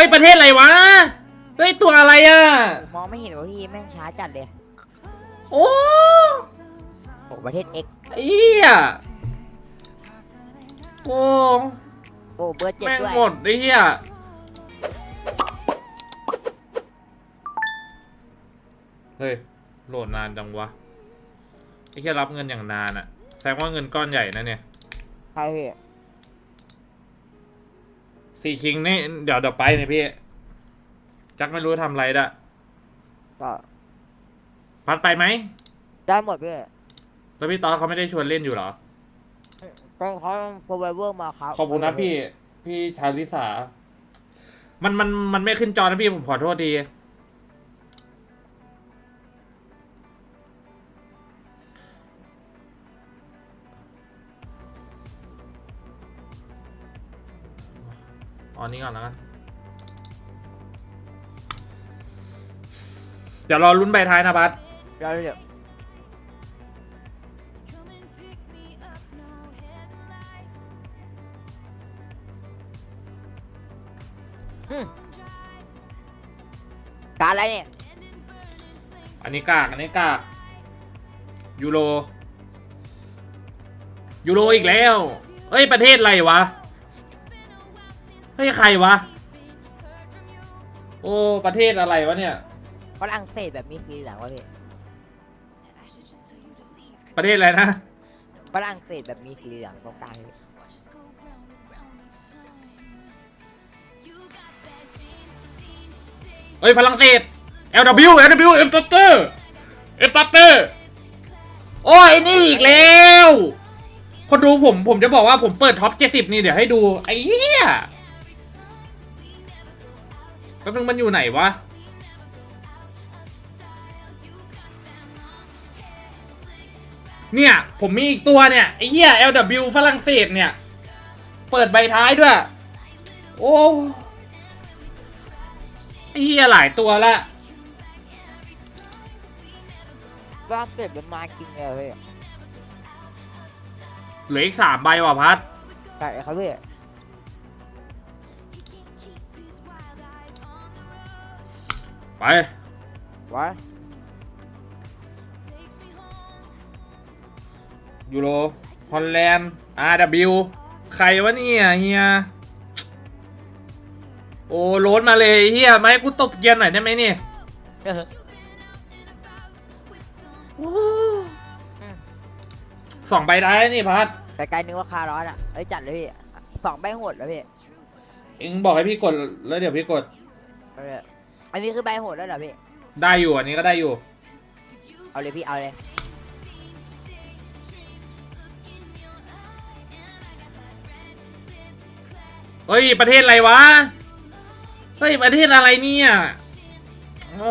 ฮ้ยประเทศอะไรวะเฮ้ยตัวอะไรอะ มองไม่เห็นว่าพี่แม่งช้าจัดเลยโอ้โอ้ประเทศ X ไอ้เหี้ยโอ้โอ้เบอร์เจ็ดแม่งด้วยหมดไอ้เหี้ยเฮ้ยโหลดนานจังวะไอ้เหี้ยรับเงินอย่างนานอะแสดงว่าเงินก้อนใหญ่นะเนี่ย ใช่พี่ สี่คิงนี่เดี๋ยวเดี๋ยวไปเนี่ยพี่ จักไม่รู้ทำอะไรดะก็พัดไปไหมได้หมดพี่แล้วพี่ตอนเขาไม่ได้ชวนเล่นอยู่เหรอต้องเขาโปรไวเวอร์มาครับขอบคุณนะพี่ พี่ชาลิสา มันมันมันไม่ขึ้นจอนะพี่ผมขอโทษดี อาอันนี้ก่อนแล้วกัน เดี๋ยวรอลุ้นใบท้ายนะบัสเดี๋ยวเดี๋ยวอืมการอะไรเนี่ย อันนี้กาก อันนี้กากยูโรยูโรอีกแล้ว เอ้ย ประเทศอะไรวะ เฮ้ยใครวะ โอ้ประเทศอะไรวะเนี่ย ฝรั่งเศสแบบมีสีเหลืองวะพี่ประเทศอะไรนะ ฝรั่งเศสแบบมีสีเหลืองตรงกลางพี่เฮ้ยฝรั่งเศส LW LW เอ็มตัตเตอร์เอ็มตัตเตอร์โอ้ยนี่อีกแล้ว คนดูผมผมจะบอกว่าผมเปิดท็อป 70 นี่เดี๋ยวให้ดู ไอ้เหี้ยแป๊บนึงมันอยู่ไหนวะ เนี่ย ผมมีอีกตัวเนี่ย ไอ้เหี้ย LW ฝรั่งเศสเนี่ย เปิดใบท้ายด้วย โอ้ไอ้เหี้ยหลายตัวละฝรั่งเศสเป็นมาจริงเลยพี่เหลืออีกสามใบว่ะพัดใช่ครับพี่ ไปวะยูโร ฮอลแลนด์ RW ใครวะเนี่ยเฮีย โอ้โหลดมาเลยเฮียไม่ให้กูตบเกียร์หน่อยได้ไหมเนี่ยเออโอ้สองใบได้นี่พัดแต่ไกลนึกว่าคาร์ลอสอะเอ้ยจัดเลยพี่สองใบโหดแล้วพี่เอ็งบอกให้พี่กดแล้วเดี๋ยวพี่กดเอาเลยอั นนี้คือใบโหดแล้วเหรอพี่ ได้อยู่อันนี้ก็ได้อยู่ เอาเลยพี่เอาเลยเฮ้ย ประเทศอะไรวะ เฮ้ย ประเทศอะไรเนี่ยโอ้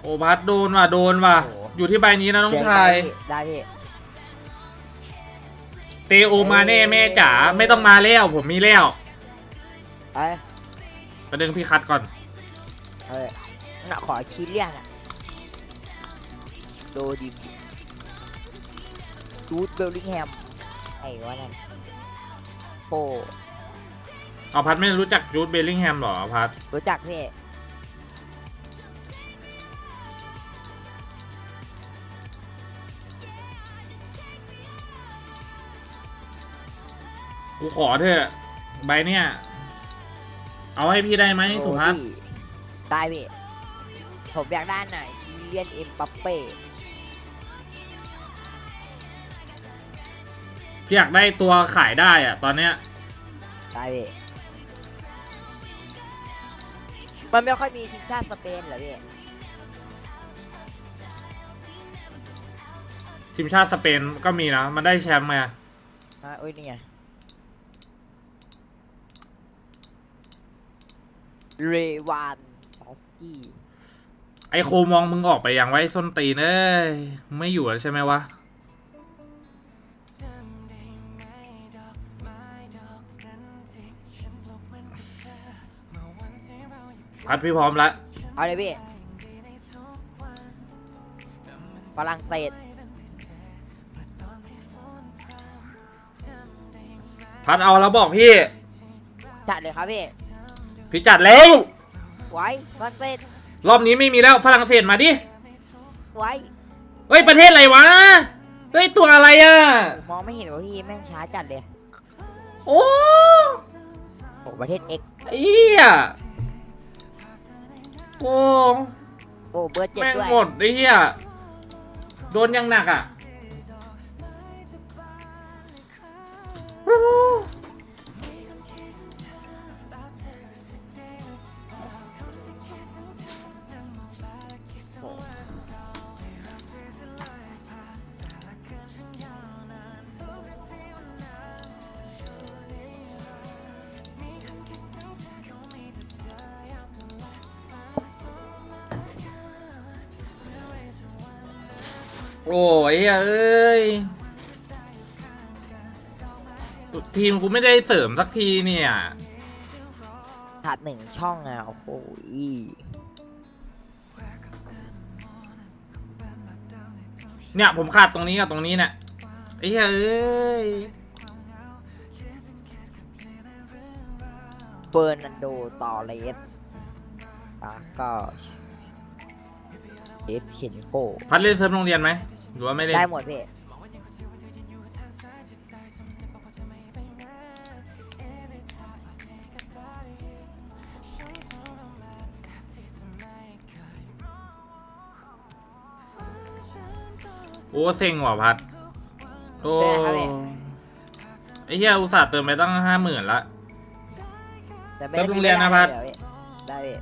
โอ้พัดโดนว่ะโดนว่ะ อยู่ที่ใบนี้นะน้องชาย ได้พี่เตโอมาแน่แม่จ๋าไม่ต้องมาแล้วผมมีแล้ว ไอ้ประเด็นพี่คัดก่อนเอาเลยน่ะขอคิดเรียนอะโดดิมจูดเบลลิงแฮมไอ้วะนั่นโปเอาพัดไม่รู้จักจูดเบลลิงแฮมหรอพัดรู้จักพี่กูขอเถอะใบเนี่ย เอาให้พี่ได้ไหมสุพัฒน์โอ้พี่ได้พี่ผมอยากได้ไหนเลียนเอ็มปัปเป้พี่อยากได้ตัวขายได้อะตอนเนี้ย ได้พี่มันไม่ค่อยมีทีมชาติสเปนเหรอพี่ทีมชาติสเปนก็มีนะ มันได้แชมป์มาฮะอุ้ยนี่ไง เรวานออฟสกี้ไอโคมองมึงออกไปยังไว้ส้นตีนเอ้ยมึงไม่อยู่แล้วใช่ไหมวะ พัดพี่พร้อมแล้วเอาเลยพี่ฝรั่งเศสพัดเอาแล้วบอกพี่ จัดเลยครับพี่ พี่จัดแล้ว ไว้ฟันเฟสรอบนี้ไม่มีแล้วฝรั่งเศสมาดิ ไว้เฮ้ย ประเทศอะไรวะ เฮ้ย ตัวอะไรอะผมมองไม่เห็นว่าพี่แม่งช้าจัดเลยโอ้โอ้ประเทศ X ไอ้เหี้ยโอ้ โอ้เบอร์เจ็ดแม่งด้วยหมดไอ้เหี้ยโดนยังหนักอะ โอ้ยเอ้ยทีมกูไม่ได้เสริมสักทีเนี่ยขาดหนึ่งช่องอะโอ้โหเนี่ยผมขาดตรงนี้กับตรงนี้เนี่ยไอ้เหี้ยเอ้ยเบอร์นันโดตอเลสแล้วก็ เอฟเชนโกพัดเล่นเซิร์ฟโรงเรียนไหมหรือว่าไม่เล่นได้หมดพี่โอ้เซ็งว่ะพัดโอ้เป็นไงครับพี่ไอ้เหี้ยอุตส่าห์เติมไปตั้งห้าหมื่นละแต่ไม่เซิร์ฟได้โรงเรียนนะพัดเยวพี่ได้พี่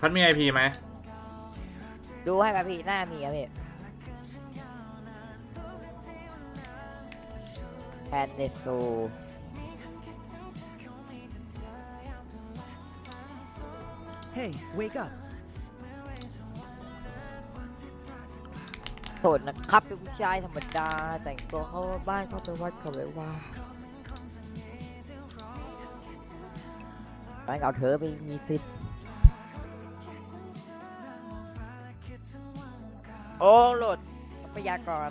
พัดมีไอพีไหมดูให้ครับพี่หน้ามีครับพี่แอนเนโซ Hey, wake up. โสดนะครับเป็นผู้ชายธรรมดา แต่งตัวเข้าบ้านเข้าไปวัดเขาไปว่าบ้านเอาเธอไปมีสิทธิ์ โอ้โหลดทรัพยากร